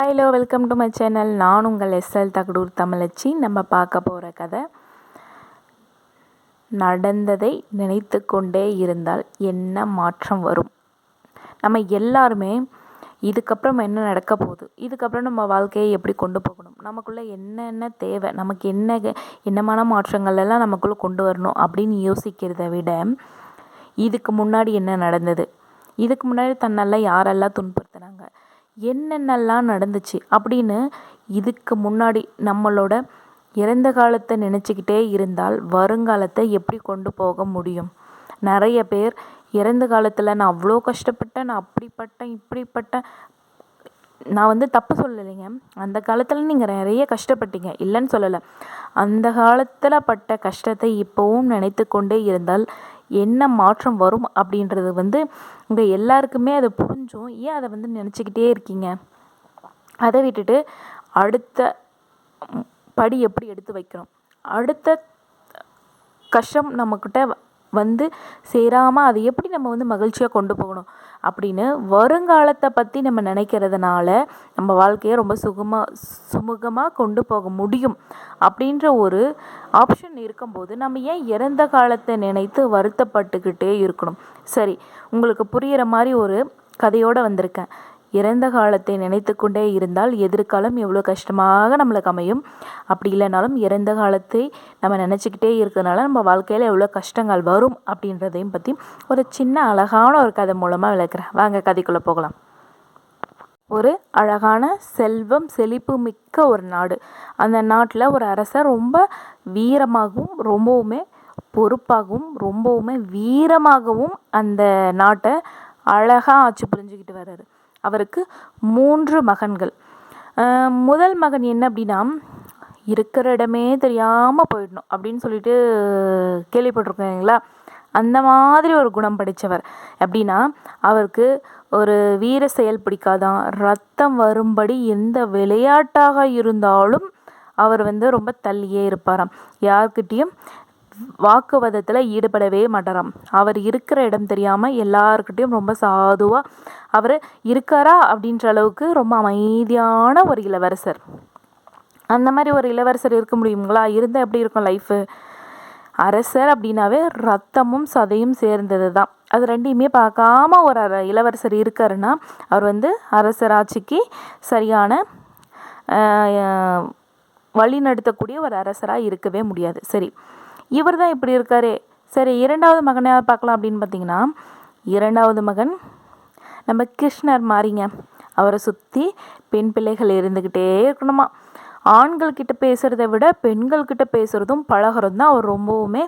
Hello welcome to my channel. நான் உங்கள் SL Thagadur தமிழச்சி. நம்ம பார்க்க போகிற கதை நடந்ததை நினைத்து கொண்டே இருந்தால் என்ன மாற்றம் வரும்? நம்ம எல்லாருமே இதுக்கப்புறம் என்ன நடக்க போகுது? இதுக்கப்புறம் நம்ம வாழ்க்கையை எப்படி கொண்டு போகணும்? நமக்குள்ளே என்னென்ன தேவை? நமக்கு என்ன என்னமான மாற்றங்கள் எல்லாம் நமக்குள்ளே கொண்டு வரணும் அப்படின்னு யோசிக்கிறத விட இதுக்கு முன்னாடி என்ன நடந்தது? இதுக்கு முன்னாடி தன்னெல்லாம் யாரெல்லாம் துன்பு என்னென்னலாம் நடந்துச்சு அப்படின்னு இதுக்கு முன்னாடி நம்மளோட இறந்த காலத்தை நினச்சிக்கிட்டே இருந்தால் வருங்காலத்தை எப்படி கொண்டு போக முடியும்? நிறைய பேர் இறந்த காலத்தில் நான் அவ்வளோ கஷ்டப்பட்டேன் நான் அப்படிப்பட்டேன் இப்படிப்பட்டேன். நான் வந்து தப்பு சொல்லலைங்க. அந்த காலத்தில் நீங்கள் நிறைய கஷ்டப்பட்டீங்க. இல்லைன்னு சொல்லலை. அந்த காலத்தில் பட்ட கஷ்டத்தை இப்போவும் நினைத்து கொண்டே இருந்தால் என்ன மாற்றம் வரும் அப்படின்றது வந்து உங்கள் எல்லாருக்குமே அதை புரிஞ்சும். ஏன் அதை வந்து நினச்சிக்கிட்டே இருக்கீங்க? அதை விட்டுட்டு அடுத்த படி எப்படி எடுத்து வைக்கணும்? அடுத்த கஷ்டம் நம்மக்கிட்ட வந்து சேராமல் அதை எப்படி நம்ம வந்து மகிழ்ச்சியாக கொண்டு போகணும்? அப்படின்னு வருங்காலத்தை பற்றி நம்ம நினைக்கிறதுனால நம்ம வாழ்க்கையை ரொம்ப சுகமாக சுமூகமாக கொண்டு போக முடியும் அப்படின்ற ஒரு ஆப்ஷன் இருக்கும்போது நம்ம ஏன் இறந்த காலத்தை நினைத்து வருத்தப்பட்டுக்கிட்டே இருக்கணும்? சரி உங்களுக்கு புரிகிற மாதிரி ஒரு கதையோடு வந்திருக்கேன். இறந்த காலத்தை நினைத்து கொண்டே இருந்தால் எதிர்காலம் எவ்வளோ கஷ்டமாக நம்மளுக்கு அமையும். அப்படி இல்லைனாலும் இறந்த காலத்தை நம்ம நினச்சிக்கிட்டே இருக்கிறதுனால நம்ம வாழ்க்கையில் எவ்வளோ கஷ்டங்கள் வரும் அப்படின்றதையும் பற்றி ஒரு சின்ன அழகான ஒரு கதை மூலமாக விளக்குறேன். வாங்க கதைக்குள்ளே போகலாம். ஒரு அழகான செல்வம் செழிப்பு மிக்க ஒரு நாடு. அந்த நாட்டில் ஒரு அரசர் ரொம்ப வீரமாகவும் ரொம்பவுமே பொறுப்பாகவும் ரொம்பவுமே வீரமாகவும் அந்த நாட்டை அழகாக ஆட்சி புரிஞ்சுக்கிட்டு வர்றாரு. அவருக்கு மூன்று மகன்கள். முதல் மகன் என்ன அப்படின்னா இருக்கிற இடமே தெரியாமல் போயிடணும் அப்படின்னு சொல்லிட்டு கேள்விப்பட்டிருக்கீங்களா அந்த மாதிரி ஒரு குணம் படித்தவர் எப்படின்னா அவருக்கு ஒரு வீர செயல் பிடிக்காதான் ரத்தம் வரும்படி எந்த விளையாட்டாக இருந்தாலும் அவர் வந்து ரொம்ப தள்ளியே இருப்பாராம். யார்கிட்டேயும் வாக்குவாதத்தில் ஈடுபடவே மாட்டாராம். அவர் இருக்கிற இடம் தெரியாமல் எல்லாருக்கிட்டேயும் ரொம்ப சாதுவாக அவர் இருக்காரா அப்படின்ற அளவுக்கு ரொம்ப அமைதியான ஒரு இளவரசர். அந்த மாதிரி ஒரு இளவரசர் இருக்க முடியுங்களா இருந்தால் எப்படி இருக்கும் லைஃபு அரசர் அப்படின்னாவே ரத்தமும் சதையும் சேர்ந்தது தான் அது ரெண்டையுமே பார்க்காம ஒரு இளவரசர் இருக்காருன்னா அவர் வந்து அரசர் ஆட்சிக்கு சரியான வழி நடத்தக்கூடிய ஒரு அரசராக இருக்கவே முடியாது. சரி. இவர் தான் இப்படி இருக்காரே. சரி இரண்டாவது மகனை பார்க்கலாம் அப்படின்னு பார்த்தீங்கன்னா இரண்டாவது மகன் நம்ம கிருஷ்ணர் மாறிங்க. அவரை சுற்றி பெண் பிள்ளைகள் இருந்துக்கிட்டே இருக்கணுமா? ஆண்கள்கிட்ட பேசுகிறத விட பெண்கள்கிட்ட பேசுகிறதும் பழகிறதும் தான் அவர் ரொம்பவுமே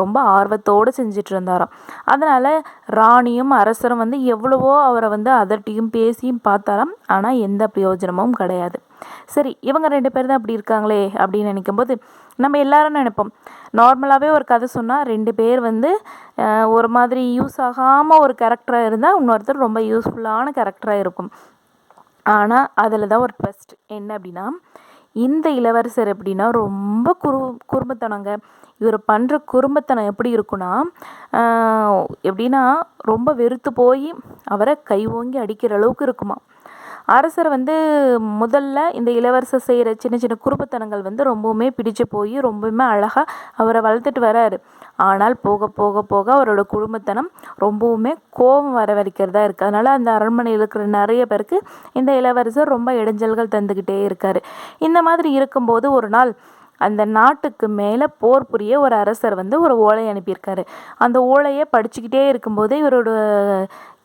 ரொம்ப ஆர்வத்தோடு செஞ்சிட்டு இருந்தாராம் அதனால் ராணியும் அரசரும் வந்து எவ்வளவோ அவரை வந்து அதட்டியும் பேசியும் பார்த்தாராம். ஆனால் எந்த பிரயோஜனமும் கிடையாது. சரி இவங்க ரெண்டு பேர் தான் அப்படி இருக்காங்களே அப்படின்னு நினைக்கும்போது நம்ம எல்லாரும் நினைப்போம். நார்மலாகவே ஒரு கதை சொன்னால் ரெண்டு பேர் வந்து ஒரு மாதிரி யூஸ் ஆகாமல் ஒரு கேரக்டராக இருந்தால் இன்னொருத்தர் ரொம்ப யூஸ்ஃபுல்லான கேரக்டராக இருக்கும். ஆனால் அதில் தான் ஒரு ட்வெஸ்ட் என்ன அப்படின்னா இந்த இளவரசர் எப்படின்னா ரொம்ப குறு குறும்புத்தனங்க. இவர் பண்ணுற குறும்புத்தனம் எப்படி இருக்குன்னா எப்படின்னா ரொம்ப வெறுத்து போய் அவரை கை ஓங்கி அடிக்கிற அளவுக்கு இருக்குமா அரசர் வந்து முதல்ல இந்த இளவரசர் செய்கிற சின்ன சின்ன குறுப்புத்தனங்கள் வந்து ரொம்பவுமே பிடிச்சு போய் ரொம்பவுமே அழகாக அவரை வளர்த்துட்டு வராரு. ஆனால் போக போக போக அவரோட குடும்பத்தனம் ரொம்பவுமே கோபம் வர வைக்கிறதா இருக்குது அதனால் அந்த அரண்மனையில் இருக்கிற நிறைய பேருக்கு இந்த இளவரசர் ரொம்ப இடைஞ்சல்கள் தந்துக்கிட்டே இருக்கார். இந்த மாதிரி இருக்கும்போது ஒரு நாள் அந்த நாட்டுக்கு மேலே போர் புரிய ஒரு அரசர் வந்து ஒரு ஓலை அனுப்பியிருக்காரு. அந்த ஓலையை படிச்சுக்கிட்டே இருக்கும்போதே இவரோட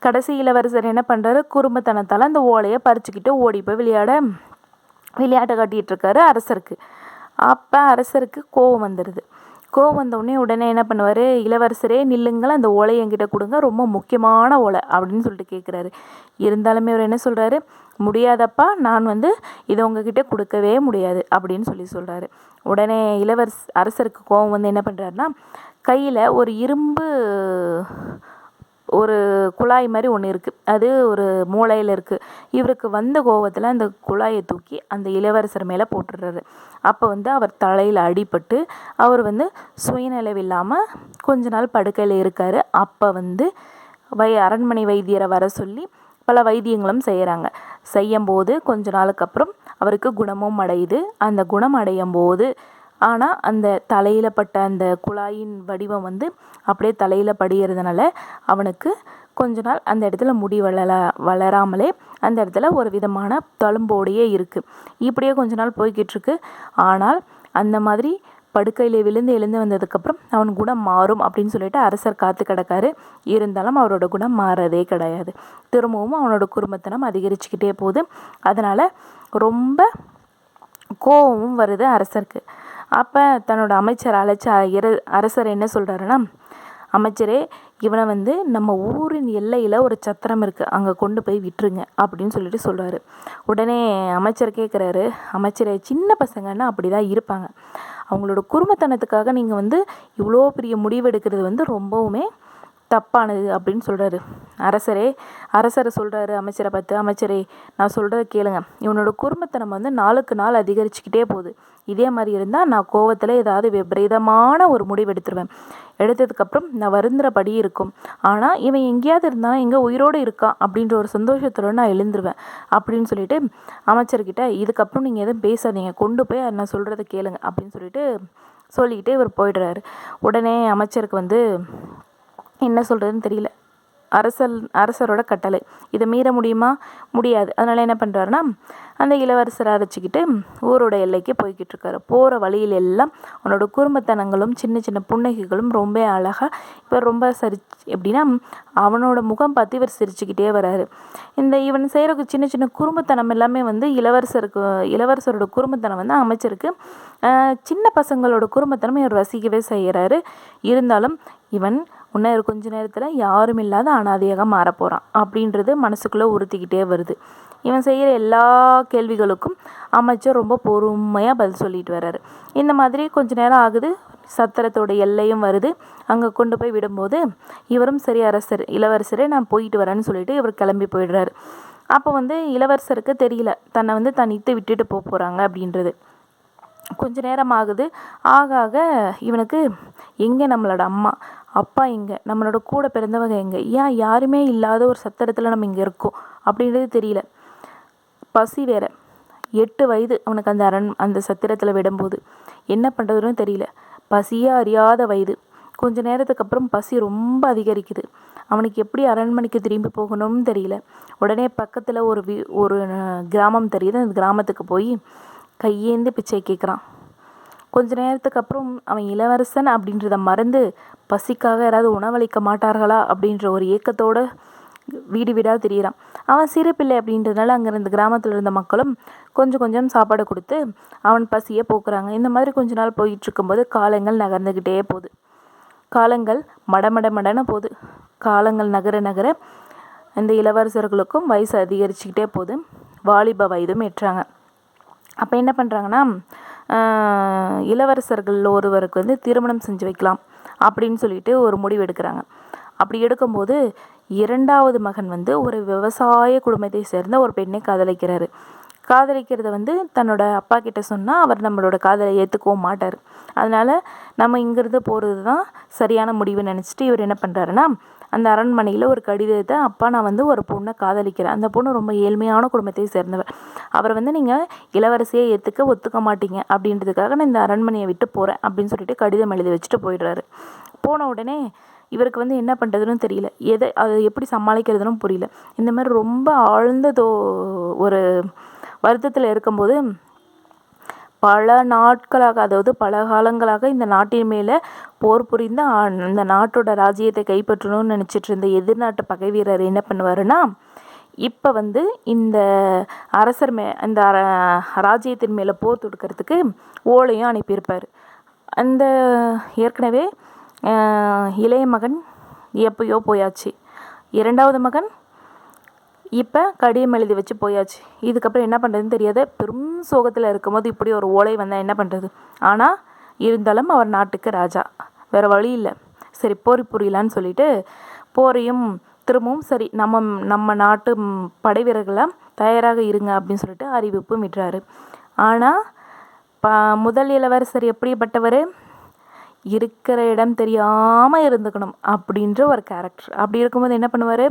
கடைசி இளவரசர் என்ன பண்ணுறாரு குறும்புத்தனத்தால் அந்த ஓலையை பறிச்சுக்கிட்டு ஓடி போய் விளையாட விளையாட்டை காட்டிகிட்டு இருக்காரு அரசருக்கு. அப்போ அரசருக்கு கோவம் வந்துடுது கோவம் வந்தவுடனே உடனே என்ன பண்ணுவார்? இளவரசரே நில்லுங்கள் அந்த ஓலை என்கிட்ட கொடுங்க. ரொம்ப முக்கியமான ஓலை அப்படின்னு சொல்லிட்டு கேட்குறாரு இருந்தாலுமே அவர் என்ன சொல்கிறாரு முடியாதப்பா நான் வந்து இதை உங்ககிட்ட கொடுக்கவே முடியாது அப்படின்னு சொல்லி சொல்கிறாரு உடனே இளவரச அரசருக்கு கோவம் வந்து என்ன பண்ணுறாருன்னா கையில் ஒரு இரும்பு ஒரு குழாய் மாதிரி ஒன்று இருக்குது அது ஒரு மூளையில் இருக்குது இவருக்கு வந்த கோவத்தில் அந்த குழாயை தூக்கி அந்த இளவரசர் மேலே போட்டுடுறாரு. அப்போ வந்து அவர் தலையில் அடிபட்டு அவர் வந்து சுயநிலவில்லாமல் கொஞ்ச நாள் படுக்கையில் இருக்கார். அப்போ வந்து வை அரண்மனை வைத்தியரை வர சொல்லி பல வைத்தியங்களும் செய்கிறாங்க செய்யும்போது கொஞ்ச நாளுக்கு அப்புறம் அவருக்கு குணமும் அடையுது. அந்த குணம் அடையும் போது ஆனால் அந்த தலையில் பட்ட அந்த குழாயின் வடிவம் வந்து அப்படியே தலையில் படிகிறதுனால அவனுக்கு கொஞ்ச நாள் அந்த இடத்துல முடி வளர வளராமலே அந்த இடத்துல ஒரு விதமான தழும்போடையே இருக்குது இப்படியே கொஞ்ச நாள் போய்கிட்டுருக்கு ஆனால் அந்த மாதிரி படுக்கையில் விழுந்து எழுந்து வந்ததுக்கப்புறம் அவன் குணம் மாறும் அப்படின்னு சொல்லிட்டு அரசர் காத்து கிடக்காரு. இருந்தாலும் அவரோட குணம் மாறதே கிடையாது. திரும்பவும் அவனோட குடும்பத்தனம் அதிகரிச்சுக்கிட்டே போகுது. அதனால் ரொம்ப கோபமும் வருது அரசருக்கு. அப்போ தன்னோட அமைச்சர் அழைச்ச இர அரசர் என்ன சொல்கிறாருன்னா அமைச்சரே இவனை வந்து நம்ம ஊரின் எல்லையில் ஒரு சத்திரம் இருக்குது அங்கே கொண்டு போய் விட்டுருங்க. அப்படின்னு சொல்லிட்டு சொல்கிறாரு உடனே அமைச்சர் கேட்குறாரு அமைச்சரே சின்ன பசங்கன்னா அப்படி தான் இருப்பாங்க. அவங்களோட குடும்பத்தனத்துக்காக நீங்கள் வந்து இவ்வளோ பெரிய முடிவெடுக்கிறது வந்து ரொம்பவுமே தப்பானது அப்படின்னு சொல்கிறாரு அரசரே அரசரை சொல்கிறாரு அமைச்சரை பார்த்து அமைச்சரே நான் சொல்கிறத கேளுங்க. இவனோட குடும்பத்தனம் வந்து நாளுக்கு நாள் அதிகரிச்சுக்கிட்டே போகுது. இதே மாதிரி இருந்தால் நான் கோவத்தில் ஏதாவது விபரீதமான ஒரு முடிவு எடுத்துருவேன். எடுத்ததுக்கப்புறம் நான் வருந்துறபடி இருக்கும். ஆனால் இவன் எங்கேயாவது இருந்தால் எங்கே உயிரோடு இருக்கான் அப்படின்ற ஒரு சந்தோஷத்தோடு நான் எழுந்துருவேன் அப்படின்னு சொல்லிட்டு அமைச்சர்கிட்ட இதுக்கப்புறம் நீங்கள் எதுவும் பேசாதீங்க. கொண்டு போய் நான் சொல்கிறத கேளுங்க அப்படின்னு சொல்லிட்டு சொல்லிக்கிட்டே இவர் போயிடுறாரு. உடனே அமைச்சருக்கு வந்து என்ன சொல்கிறதுன்னு தெரியல. அரசல் அரசரோட கட்டளை. இதை மீற முடியுமா? முடியாது. அதனால் என்ன பண்ணுறாருன்னா அந்த இளவரசரை அரைச்சிக்கிட்டு ஊரோட எல்லைக்கு போய்கிட்டு இருக்காரு. போகிற வழியில் எல்லாம் அவனோட குறும்பத்தனங்களும் சின்ன சின்ன புன்னகைகளும் ரொம்ப அழகாக இப்போ ரொம்ப சரி எப்படின்னா அவனோட முகம் பார்த்து இவர் சிரிச்சுக்கிட்டே வராரு. இந்த இவன் செய்கிற சின்ன சின்ன குறும்பத்தனம் எல்லாமே வந்து இளவரசருக்கு இளவரசரோட குறும்பத்தனம் வந்து அமைச்சருக்கு சின்ன பசங்களோட குறும்பத்தனம் இவர் ரசிக்கவே செய்கிறாரு இருந்தாலும் இவன் இன்னும் கொஞ்ச நேரத்தில் யாரும் இல்லாத அனாதையாக மாறப்போகிறான் அப்படின்றது மனசுக்குள்ளே உறுத்திக்கிட்டே வருது. இவன் செய்கிற எல்லா கேள்விகளுக்கும் அமைச்சர் ரொம்ப பொறுமையாக பதில் சொல்லிட்டு வர்றாரு. இந்த மாதிரி கொஞ்ச நேரம் ஆகுது சத்திரத்தோட எல்லையும் வருது. அங்கே கொண்டு போய் விடும்போது இவரும் சரி அரசர் இளவரசரே நான் போயிட்டு வரேன்னு சொல்லிட்டு இவர் கிளம்பி போயிடுறாரு. அப்போ வந்து இளவரசருக்கு தெரியல தன்னை வந்து தனித்து விட்டுட்டு போக போகிறாங்க அப்படின்றது. கொஞ்ச நேரம் ஆகுது. ஆக ஆக இவனுக்கு எங்கே நம்மளோட அம்மா? அப்பா எங்கே? நம்மளோட கூட பிறந்தவங்க எங்கே? ஏன் யாருமே இல்லாத ஒரு சத்திரத்தில் நம்ம இங்கே இருக்கோம்? அப்படின்றது தெரியல. பசி வேற. எட்டு வயது அவனுக்கு அந்த அரண் அந்த சத்திரத்தில் விடும்போது. என்ன பண்ணுறதுன்னு தெரியல. பசியே அறியாத வயது. கொஞ்ச நேரத்துக்கு அப்புறம் பசி ரொம்ப அதிகரிக்குது. அவனுக்கு எப்படி அரண்மனைக்கு திரும்பி போகணும்னு தெரியல. உடனே பக்கத்தில் ஒரு வி ஒரு கிராமம் தெரியுது. அந்த கிராமத்துக்கு போய் கையேந்து பிச்சை கேட்குறான் கொஞ்ச நேரத்துக்கு அப்புறம் அவன் இளவரசன் அப்படின்றத மறந்து பசிக்காக யாராவது உணவளிக்க மாட்டார்களா அப்படின்ற ஒரு ஏக்கத்தோடு வீடு வீடாக தெரியிறான். அவன் சிறு பிள்ளை அப்படின்றதுனால அங்கே இருந்த கிராமத்தில் இருந்த மக்களும் கொஞ்சம் கொஞ்சம் சாப்பாடு கொடுத்து அவன் பசியை போக்குறாங்க. இந்த மாதிரி கொஞ்ச நாள் போயிட்டுருக்கும்போது காலங்கள் நகர்ந்துக்கிட்டே போகுது. காலங்கள் மடமட மடன போகுது. காலங்கள் நகர நகர இந்த இளவரசர்களுக்கும் வயசு அதிகரிச்சுக்கிட்டே போகுது. வாலிப வயதும் ஏற்றாங்க. அப்போ என்ன பண்ணுறாங்கன்னா இளவரசர்கள் ஒருவருக்கு வந்து திருமணம் செஞ்சு வைக்கலாம் அப்படின்னு சொல்லிட்டு ஒரு முடிவு எடுக்கிறாங்க. அப்படி எடுக்கும்போது இரண்டாவது மகன் வந்து ஒரு விவசாய குடும்பத்தை சேர்ந்த ஒரு பெண்ணை காதலிக்கிறாரு. காதலிக்கிறத வந்து தன்னோட அப்பா கிட்ட சொன்னால் அவர் நம்மளோட காதலை ஏற்றுக்கவும் மாட்டார். அதனால் நம்ம இங்கேருந்து போகிறது தான் சரியான முடிவு நினச்சிட்டு இவர் என்ன பண்ணுறாருன்னா அந்த அரண்மனையில் ஒரு கடிதத்தை அப்பா நான் வந்து ஒரு பொண்ணை காதலிக்கிறேன். அந்த பொண்ணு ரொம்ப ஏழ்மையான குடும்பத்தை சேர்ந்தவர் அவரை வந்து நீங்கள் இளவரசியை ஏற்றுக்க ஒத்துக்க மாட்டீங்க. அப்படின்றதுக்காக நான் இந்த அரண்மனையை விட்டு போகிறேன் அப்படின்னு சொல்லிட்டு கடிதம் எழுதி வச்சுட்டு போயிடுறாரு. போன உடனே இவருக்கு வந்து என்ன பண்ணுறதுன்னு தெரியல. எதை அதை எப்படி சமாளிக்கிறதுனும் புரியல. இந்த மாதிரி ரொம்ப ஆழ்ந்த தோ ஒரு வருத்தத்தில் இருக்கும்போது பல நாட்களாக அதாவது பல காலங்களாக இந்த நாட்டின் மேலே போர் புரிந்து இந்த நாட்டோட ராஜ்யத்தை கைப்பற்றணும்னு நினச்சிட்டு இருந்த எதிர்நாட்டு பகை வீரர் என்ன பண்ணுவாருன்னா இப்போ வந்து இந்த அரசர் மே இந்த ராஜ்யத்தின் மேலே போர் தொடுக்கிறதுக்கு ஓலையும் அனுப்பியிருப்பார். அந்த ஏற்கனவே இளைய மகன் எப்பயோ போயாச்சு. இரண்டாவது மகன் இப்போ கடிதம் எழுதி வச்சு போயாச்சு. இதுக்கப்புறம் என்ன பண்ணுறதுன்னு தெரியாத. பெரும் சோகத்தில் இருக்கும்போது இப்படி ஒரு ஓலை வந்தால் என்ன பண்ணுறது ஆனால் இருந்தாலும் அவர் நாட்டுக்கு ராஜா. வேறு வழி இல்லை. சரி போர் புரியலான்னு சொல்லிட்டு போரையும் திரும்பவும் சரி நம்ம நம்ம நாட்டு படை வீரர்களாம் தயாராக இருங்க அப்படின்னு சொல்லிட்டு அறிவிப்பு விடுறாரு. ஆனால் ப முதல் இளவரசர் எப்படிப்பட்டவர்? இருக்கிற இடம் தெரியாமல் இருந்துக்கணும் அப்படின்ற ஒரு கேரக்டர் அப்படி இருக்கும்போது என்ன பண்ணுவார்?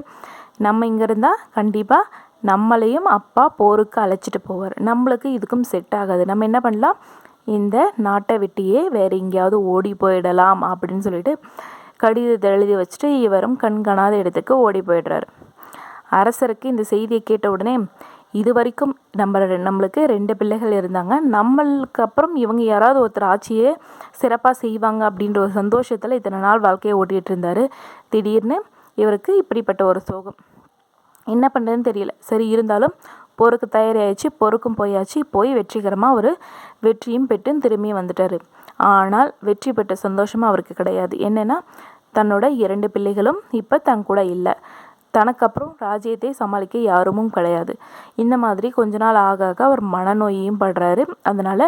நம்ம இங்கே இருந்தால் கண்டிப்பாக நம்மளையும் அப்பா போருக்கு அழைச்சிட்டு போவார். நம்மளுக்கு இதுக்கும் செட் ஆகாது. நம்ம என்ன பண்ணலாம்? இந்த நாட்டை விட்டியே வேறு எங்கேயாவது ஓடி போயிடலாம் அப்படின்னு சொல்லிட்டு கடிதத்தை எழுதி வச்சுட்டு இவரும் கண்காணாத இடத்துக்கு ஓடி போயிடுறாரு. அரசருக்கு இந்த செய்தியை கேட்ட உடனே இது வரைக்கும் நம்ம நம்மளுக்கு ரெண்டு பிள்ளைகள் இருந்தாங்க. நம்மளுக்கு அப்புறம் இவங்க யாராவது ஒருத்தர் ஆட்சியே சிறப்பாக செய்வாங்க அப்படின்ற ஒரு சந்தோஷத்தில் இத்தனை நாள் வாழ்க்கையை ஓட்டிகிட்டு இருந்தார். திடீர்னு இவருக்கு இப்படிப்பட்ட ஒரு சோகம். என்ன பண்ணுறதுன்னு தெரியல. சரி இருந்தாலும் போருக்கு தயாராகிடுச்சு போருக்கும் போயாச்சு. போய் வெற்றிகரமாக ஒரு வெற்றியும் பெற்று திரும்பி வந்துட்டார். ஆனால் வெற்றி பெற்ற சந்தோஷமும் அவருக்கு கிடையாது. என்னென்னா தன்னோட இரண்டு பிள்ளைகளும் இப்போ தன் கூட இல்லை. தனக்கு அப்புறம் ராஜ்யத்தை சமாளிக்க யாருமும் கிடையாது. இந்த மாதிரி கொஞ்ச நாள் ஆக ஆக அவர் மனநோயையும் படுறாரு. அதனால்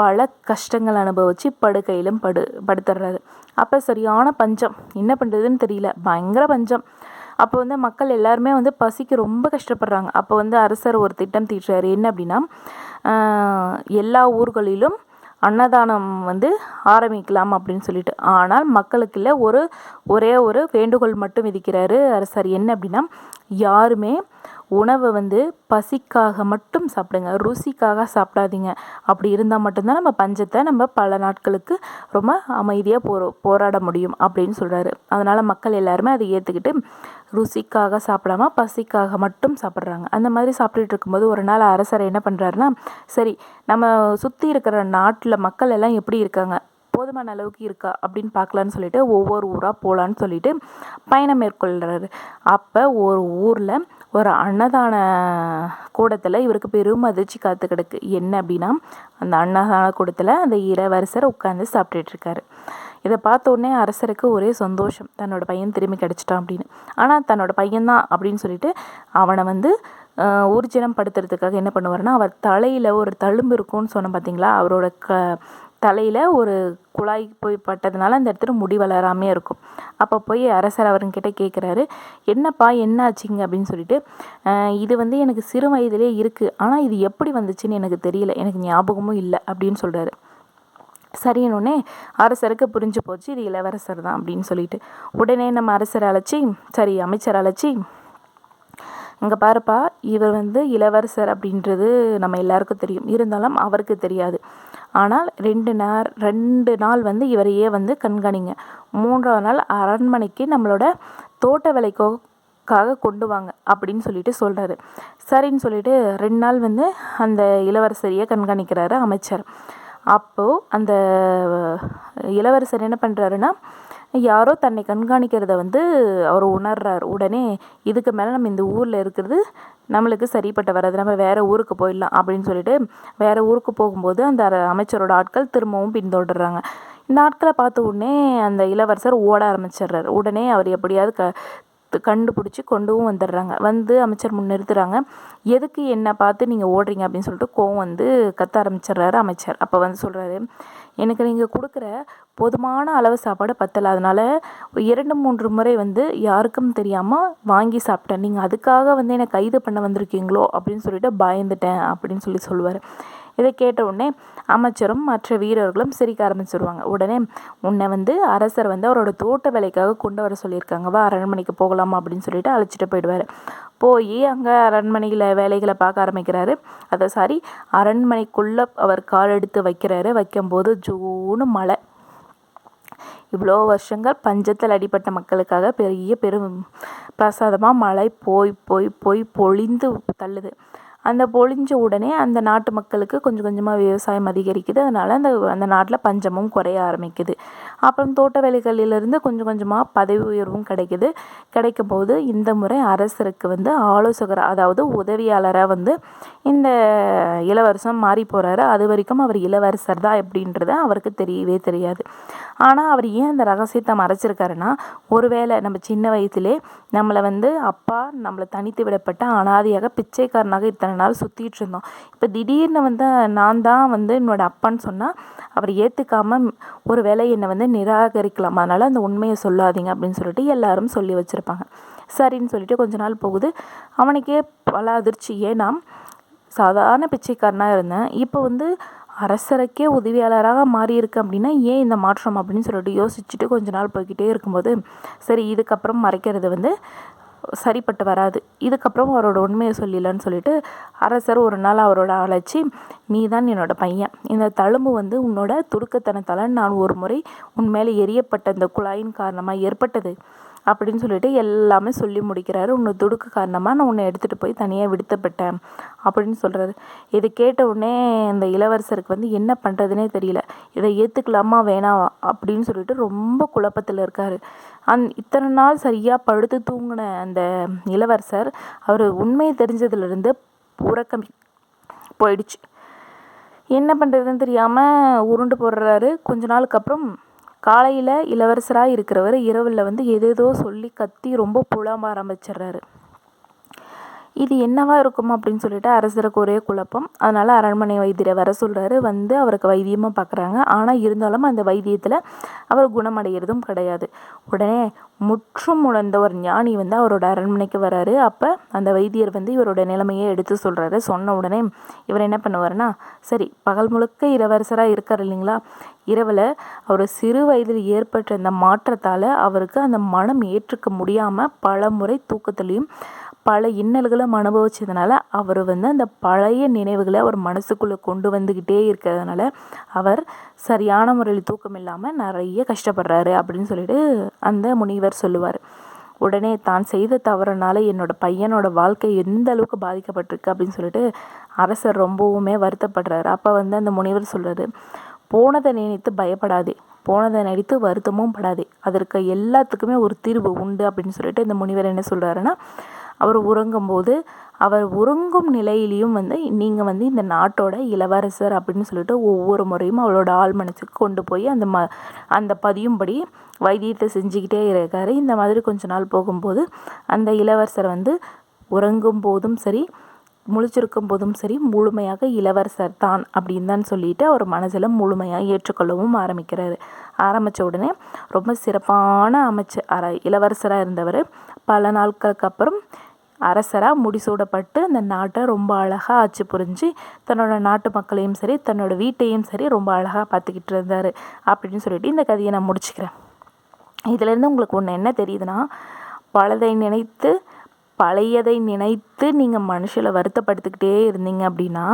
பல கஷ்டங்கள் அனுபவித்து படுக்கையிலும் படு படுத்துடுறாரு அப்போ சரியான பஞ்சம். என்ன பண்ணுறதுன்னு தெரியல. பயங்கர பஞ்சம். அப்போ வந்து மக்கள் எல்லாருமே வந்து பசிக்கு ரொம்ப கஷ்டப்படுறாங்க. அப்போ வந்து அரசர் ஒரு திட்டம் தீட்டுறாரு. என்ன அப்படின்னா எல்லா ஊர்களிலும் அன்னதானம் வந்து ஆரம்பிக்கலாம் அப்படின்னு சொல்லிட்டு. ஆனால் மக்களுக்கு இல்லை ஒரு ஒரே ஒரு வேண்டுகோள் மட்டும் விதிக்கிறாரு அரசர். என்ன அப்படின்னா யாருமே உணவை வந்து பசிக்காக மட்டும் சாப்பிடுங்க ருசிக்காக சாப்பிடாதீங்க. அப்படி இருந்தால் மட்டும்தான் நம்ம பஞ்சத்தை நம்ம பல நாட்களுக்கு ரொம்ப அமைதியாக போ போராட முடியும் அப்படின்னு சொல்கிறாரு அதனால் மக்கள் எல்லாருமே அதை ஏற்றுக்கிட்டு ருசிக்காக சாப்பிடாம பசிக்காக மட்டும் சாப்பிட்றாங்க. அந்த மாதிரி சாப்பிட்டுட்டு இருக்கும்போது ஒரு நாள் அரசர் என்ன பண்ணுறாருன்னா சரி நம்ம சுற்றி இருக்கிற நாட்டில் மக்கள் எல்லாம் எப்படி இருக்காங்க? போதுமான அளவுக்கு இருக்கா? அப்படின்னு பார்க்கலான்னு சொல்லிட்டு ஒவ்வொரு ஊராக போகலான்னு சொல்லிட்டு பயணம் மேற்கொள்கிறாரு அப்போ ஒரு ஊரில் ஒரு அன்னதான கூடத்தில் இவருக்கு பெரும் அதிர்ச்சி காத்து கிடக்கு. என்ன அப்படின்னா அந்த அன்னதான கூடத்தில் அந்த இளவரசர் உட்காந்து சாப்பிட்டுட்ருக்காரு இதை பார்த்த உடனே அரசருக்கு ஒரே சந்தோஷம். தன்னோட பையன் திரும்பி கிடச்சிட்டான் அப்படின்னு. ஆனால் தன்னோட பையன்தான் அப்படின்னு சொல்லிட்டு அவனை வந்து ஊர்ஜனம் படுத்துறதுக்காக என்ன பண்ணுவார்னா அவர் தலையில் ஒரு தழும்பு இருக்கும்னு சொன்ன பார்த்தீங்களா அவரோட க தலையில் ஒரு குழாய் போய் பட்டதுனால அந்த இடத்துல முடி வளராமே இருக்கும். அப்போ போய் அரசர் அவருங்கிட்ட கேட்குறாரு என்னப்பா என்ன ஆச்சுங்க அப்படின்னு சொல்லிட்டு இது வந்து எனக்கு சிறு வயதிலே இருக்குது ஆனால் இது எப்படி வந்துச்சுன்னு எனக்கு தெரியல. எனக்கு ஞாபகமும் இல்லை. அப்படின்னு சொல்கிறாரு சரின்னு அரசருக்கு புரிஞ்சு போச்சு. இது இளவரசர் தான். அப்படின்னு சொல்லிட்டு உடனே நம்ம அரசர் அழைச்சி சரி அமைச்சர் அழைச்சி இங்கே பாருப்பா இவர் வந்து இளவரசர் அப்படின்றது நம்ம எல்லாருக்கும் தெரியும். இருந்தாலும் அவருக்கு தெரியாது. ஆனால் ரெண்டு நாள் ரெண்டு நாள் வந்து இவரையே வந்து கண்காணிங்க. மூன்றாவது நாள் அரண்மனைக்கு நம்மளோட தோட்ட வேலைக்காக கொண்டு வாங்க அப்படின்னு சொல்லிட்டு சொல்கிறாரு சரின்னு சொல்லிட்டு ரெண்டு நாள் வந்து அந்த இளவரசரையே கண்காணிக்கிறாரு அமைச்சர். அப்போது அந்த இளவரசர் என்ன பண்ணுறாருன்னா யாரோ தன்னை கண்காணிக்கிறத வந்து அவர் உணர்றார். உடனே இதுக்கு மேலே நம்ம இந்த ஊரில் இருக்கிறது நம்மளுக்கு சரிப்பட்ட வராது. நம்ம வேறு ஊருக்கு போயிடலாம் அப்படின்னு சொல்லிட்டு வேறு ஊருக்கு போகும்போது அந்த அமைச்சரோட ஆட்கள் திரும்பவும் பின்தொடர்றாங்க. இந்த ஆட்களை பார்த்த உடனே அந்த இளவரசர் ஓட ஆரம்பிச்சிடுறாரு. உடனே அவர் எப்படியாவது க கண்டுபிடிச்சி கொண்டும் வந்துடுறாங்க. வந்து அமைச்சர் முன் நிறுத்துறாங்க எதுக்கு என்னை பார்த்து நீங்கள் ஓடுறீங்க அப்படின்னு சொல்லிட்டு கோவம் வந்து கத்த ஆரம்பிச்சிடுறாரு அமைச்சர். அப்போ வந்து சொல்கிறாரு எனக்கு நீங்கள் கொடுக்குற போதுமான அளவு சாப்பாடு பத்தலை. அதனால் இரண்டு மூன்று முறை வந்து யாருக்கும் தெரியாமல் வாங்கி சாப்பிட்டேன். நீங்கள் அதுக்காக வந்து என்னை கைது பண்ண வந்திருக்கீங்களோ அப்படின்னு சொல்லிட்டு பயந்துட்டேன் அப்படின்னு சொல்லி சொல்லுவார். இதை கேட்ட உடனே அமைச்சரும் மற்ற வீரர்களும் சிரிக்க ஆரம்பிச்சிருவாங்க. உடனே உன்னை வந்து அரசர் வந்து அவரோட தோட்ட வேலைக்காக கொண்டு வர சொல்லியிருக்காங்க. வா அரண்மனைக்கு போகலாமா அப்படின்னு சொல்லிட்டு அழைச்சிட்டு போயிடுவார். போய் அங்கே அரண்மனையில் வேலைகளை பார்க்க ஆரம்பிக்கிறாரு. அதை சாரி அரண்மனைக்குள்ளே அவர் கால் எடுத்து வைக்கிறாரு. வைக்கும்போது ஜூனு மழை. இவ்வளோ வருஷங்கள் பஞ்சத்தில் அடிப்பட்ட மக்களுக்காக பெரிய பெரும் பிரசாதமாக மழை போய் போய் போய் பொழிந்து தள்ளுது. அந்த பொழிஞ்ச உடனே அந்த நாட்டு மக்களுக்கு கொஞ்சம் கொஞ்சமாக விவசாயம் அதிகரிக்குது. அதனால் அந்த அந்த நாட்டில் பஞ்சமும் குறைய ஆரம்பிக்குது. அப்புறம் தோட்ட வேலைகளிலிருந்து கொஞ்சம் கொஞ்சமாக பதவி உயர்வும் கிடைக்குது. கிடைக்கும் போது இந்த முறை அரசருக்கு வந்து ஆலோசகர் அதாவது உதவியாளராக வந்து இந்த இளவரசன் மாறி போகிறாரு அது வரைக்கும் அவர் இளவரசர் தான் அப்படின்றது அவருக்கு தெரியவே தெரியாது. ஆனால் அவர் ஏன் அந்த ரகசியத்தை மறைச்சிருக்காருன்னா ஒருவேளை நம்ம சின்ன வயசுலே நம்மளை வந்து அப்பா நம்மளை தனித்து விடப்பட்ட அனாதையாக பிச்சைக்காரனாக இத்தனை இத்தனை நாள் சுற்றிட்டு இருந்தோம். இப்போ திடீர்னு வந்து நான் தான் வந்து என்னோடய அப்பான்னு சொன்னால் அவர் ஏற்றுக்காமல் ஒரு வேலை என்னை வந்து நிராகரிக்கலாம். அதனால் அந்த உண்மையை சொல்லாதீங்க அப்படின்னு சொல்லிட்டு எல்லாரும் சொல்லி வச்சுருப்பாங்க. சரின்னு சொல்லிட்டு கொஞ்ச நாள் போகுது. அவனுக்கே பல அதிர்ச்சி ஏன்னா சாதாரண பிச்சைக்காரனாக இருந்தேன். இப்போ வந்து அரசருக்கே உதவியாளராக மாறியிருக்கு அப்படின்னா ஏன் இந்த மாற்றம் அப்படின்னு சொல்லிட்டு யோசிச்சுட்டு கொஞ்ச நாள் போய்கிட்டே இருக்கும்போது சரி இதுக்கப்புறம் மறைக்கிறது வந்து சரிப்பட்டு வராது. இதுக்கப்புறம் அவரோட உண்மையை சொல்லிடலான்னு சொல்லிட்டு அரசர் ஒரு நாள் அவரோட அழைச்சி நீ தான் என்னோட பையன். இந்த தழும்பு வந்து உன்னோட துடுக்கத்தனத்தால் நான் ஒரு முறை உன் மேலே எரியப்பட்ட இந்த குழாயின் காரணமாக ஏற்பட்டது. அப்படின்னு சொல்லிட்டு எல்லாமே சொல்லி முடிக்கிறாரு. உன்னை துடுக்கு காரணமாக நான் உன்னை எடுத்துகிட்டு போய் தனியாக விடுத்தப்பட்டேன் அப்படின்னு சொல்கிறாரு இதை கேட்ட உடனே இந்த இளவரசருக்கு வந்து என்ன பண்ணுறதுனே தெரியல. இதை ஏற்றுக்கலாமா வேணாம் அப்படின்னு சொல்லிட்டு ரொம்ப குழப்பத்தில் இருக்கார். அந் இத்தனை நாள் சரியாக படுத்து தூங்கின அந்த இளவரசர் அவர் உண்மையை தெரிஞ்சதுலேருந்து உறக்கம் போயிடுச்சு. என்ன பண்ணுறதுன்னு தெரியாமல் உருண்டு போடுறாரு. கொஞ்ச நாளுக்கு அப்புறம் காலையில் இளவரசராக இருக்கிறவர் இரவில் வந்து எதேதோ சொல்லி கத்தி ரொம்ப புலம்ப ஆரம்பிச்சிடுறாரு இது என்னவா இருக்கும் அப்படின்னு சொல்லிட்டு அரசருக்கு ஒரே குழப்பம். அதனால் அரண்மனை வைத்தியரை வர சொல்கிறாரு வந்து அவருக்கு வைத்தியமாக பார்க்குறாங்க ஆனால் இருந்தாலும் அந்த வைத்தியத்தில் அவர் குணமடைகிறதும் கிடையாது. உடனே முற்றும் உணர்ந்த ஒரு ஞானி வந்து அவரோட அரண்மனைக்கு வராரு. அப்போ அந்த வைத்தியர் வந்து இவரோட நிலைமையை எடுத்து சொல்கிறாரு சொன்ன உடனே இவர் என்ன பண்ணுவார்னா சரி பகல் முழுக்க இளவரசராக இருக்கார் இல்லைங்களா? இரவில் அவர் சிறு வயதில் ஏற்பட்ட அந்த மாற்றத்தால் அவருக்கு அந்த மனம் ஏற்றுக்க முடியாமல் பல முறை தூக்கத்துலேயும் பல இன்னல்களும் அனுபவிச்சதுனால அவர் வந்து அந்த பழைய நினைவுகளை அவர் மனசுக்குள்ளே கொண்டு வந்துக்கிட்டே இருக்கிறதுனால அவர் சரியான முறையில் தூக்கம் இல்லாமல் நிறைய கஷ்டப்படுறாரு அப்படின்னு சொல்லிட்டு அந்த முனிவர் சொல்லுவார். உடனே தான் செய்த தவறுனால என்னோட பையனோட வாழ்க்கை எந்த அளவுக்கு பாதிக்கப்பட்டிருக்கு அப்படின்னு சொல்லிட்டு அரசர் ரொம்பவுமே வருத்தப்படுறாரு. அப்போ வந்து அந்த முனிவர் சொல்கிறாரு போனதை நினைத்து பயப்படாதே. போனதை நினைத்து வருத்தமும் படாதே. அதற்கு எல்லாத்துக்குமே ஒரு தீர்வு உண்டு அப்படின்னு சொல்லிட்டு இந்த முனிவர் என்ன சொல்கிறாருன்னா அவர் உறங்கும்போது அவர் உறங்கும் நிலையிலையும் வந்து நீங்கள் வந்து இந்த நாட்டோட இளவரசர் அப்படின்னு சொல்லிட்டு ஒவ்வொரு முறையும் அவளோட ஆள் மனசுக்கு கொண்டு போய் அந்த ம அந்த பதியும்படி வைத்தியத்தை செஞ்சுக்கிட்டே இருக்காரு. இந்த மாதிரி கொஞ்ச நாள் போகும்போது அந்த இளவரசர் வந்து உறங்கும் போதும் சரி முழிச்சிருக்கும் போதும் சரி முழுமையாக இளவரசர் தான் அப்படின்னு தான் சொல்லிட்டு அவர் மனசில் முழுமையாக ஏற்றுக்கொள்ளவும் ஆரம்பிக்கிறாரு. ஆரம்பித்த உடனே ரொம்ப சிறப்பான அமைச்சர் அர இளவரசராக இருந்தவர். பல நாட்களுக்கு அப்புறம் அரசராக முடிசூடப்பட்டு அந்த நாட்டை ரொம்ப அழகாக ஆட்சி புரிஞ்சு தன்னோட நாட்டு மக்களையும் சரி தன்னோட வீட்டையும் சரி ரொம்ப அழகாக பார்த்துக்கிட்டு இருந்தார் அப்படின்னு சொல்லிட்டு இந்த கதையை நான் முடிச்சுக்கிறேன். இதுலேருந்து உங்களுக்கு ஒன்று என்ன தெரியுதுன்னா பலதை நினைத்து பழையதை நினைத்து நீங்கள் மனுஷில் வருத்தப்படுத்திக்கிட்டே இருந்தீங்க அப்படின்னா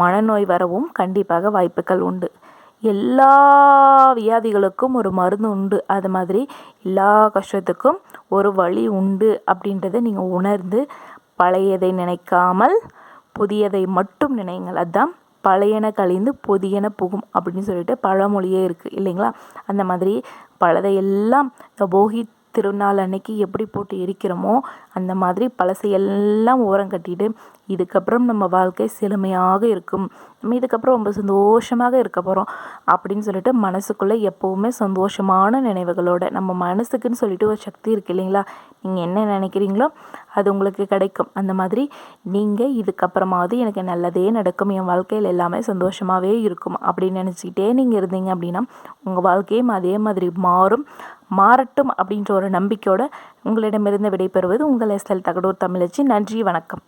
மனநோய் வரவும் கண்டிப்பாக வாய்ப்புகள் உண்டு. எல்லா வியாதிகளுக்கும் ஒரு மருந்து உண்டு. அது மாதிரி எல்லா கஷ்டத்துக்கும் ஒரு வழி உண்டு அப்படின்றத நீங்கள் உணர்ந்து பழையதை நினைக்காமல் புதியதை மட்டும் நினைங்கள். அதுதான் பழையன கழிந்து புதியன புகும் அப்படின்னு சொல்லிட்டு பழமொழியே இருக்குது இல்லைங்களா? அந்த மாதிரி பழதையெல்லாம் போகி திருநாள் அன்னைக்கு எப்படி போட்டு எரிக்கிறோமோ அந்த மாதிரி பழசையெல்லாம் ஓரம் கட்டிட்டு இதுக்கப்புறம் நம்ம வாழ்க்கை செழுமையாக இருக்கும். நம்ம இதுக்கப்புறம் ரொம்ப சந்தோஷமாக இருக்க போகிறோம் அப்படின்னு சொல்லிட்டு மனசுக்குள்ளே எப்போவுமே சந்தோஷமான நினைவுகளோட நம்ம மனசுக்குன்னு சொல்லிட்டு ஒரு சக்தி இருக்குது இல்லைங்களா? நீங்கள் என்ன நினைக்கிறீங்களோ அது உங்களுக்கு கிடைக்கும். அந்த மாதிரி நீங்கள் இதுக்கப்புறமாவது எனக்கு நல்லதே நடக்கும் என் வாழ்க்கையில் எல்லாமே சந்தோஷமாகவே இருக்கும் அப்படின்னு நினச்சிக்கிட்டே நீங்கள் இருந்தீங்க அப்படின்னா உங்கள் வாழ்க்கையும் அதே மாதிரி மாறும். மாறட்டும் அப்படின்ற ஒரு நம்பிக்கையோடு உங்களிடமிருந்து விடைபெறுவது உங்கள் எஸ்எல் தகடூர் தமிழச்சி. நன்றி வணக்கம்.